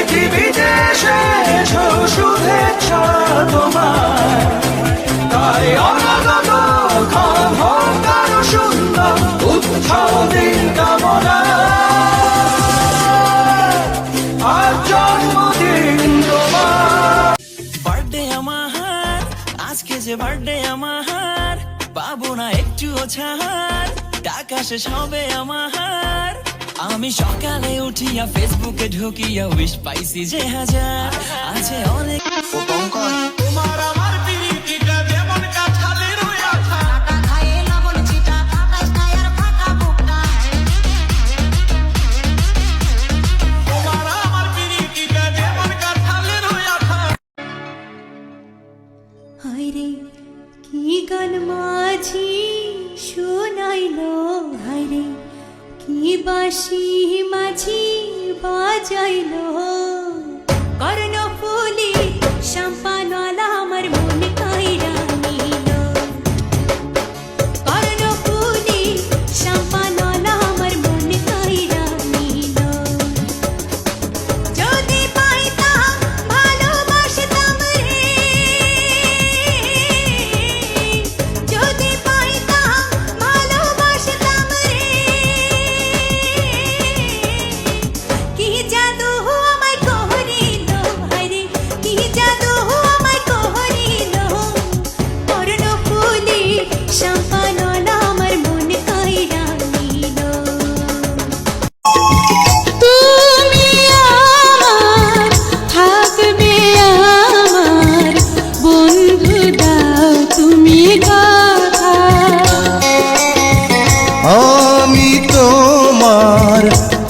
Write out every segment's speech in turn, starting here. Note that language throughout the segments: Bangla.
পৃথিবীতে শুভেচ্ছা তোমার। তাই সুন্দর উৎসব দিন কামনা বার্থডে আমার, আজকে যে বার্থডে আমার, পাবো না একটু ছাড়। টাকা শেষ হবে আমার। আমি সকালে উঠিয়া ফেসবুকে ঢুকিয়া উইশ পাইছি যে হাজার আছে অনেক। বাসি মাঝি বাজাইল।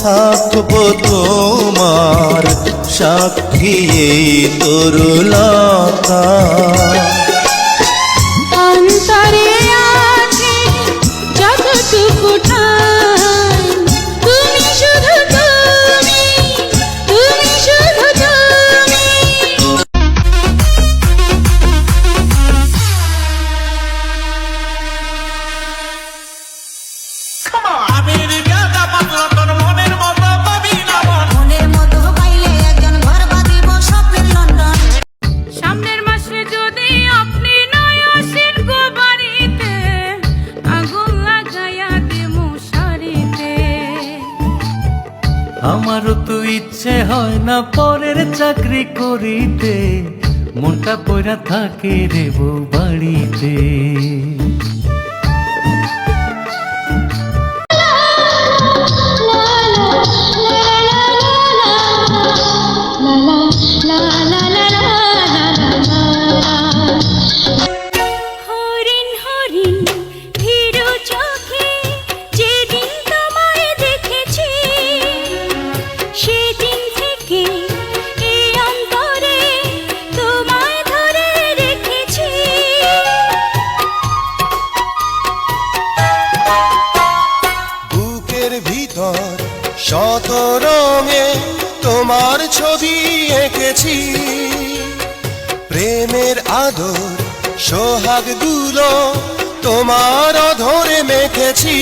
থাকব তোমার সাক্ষী তোর তরুলতা। আমারও তো ইচ্ছে হয় না পরের চাকরি করিতে। মনটা পয়রা থাকে রে বউ বাড়িতে। ভিতর শত রঙে তোমার ছবি এঁকেছি। প্রেমের আদর সোহাগগুলো তোমার ধরে মেখেছি।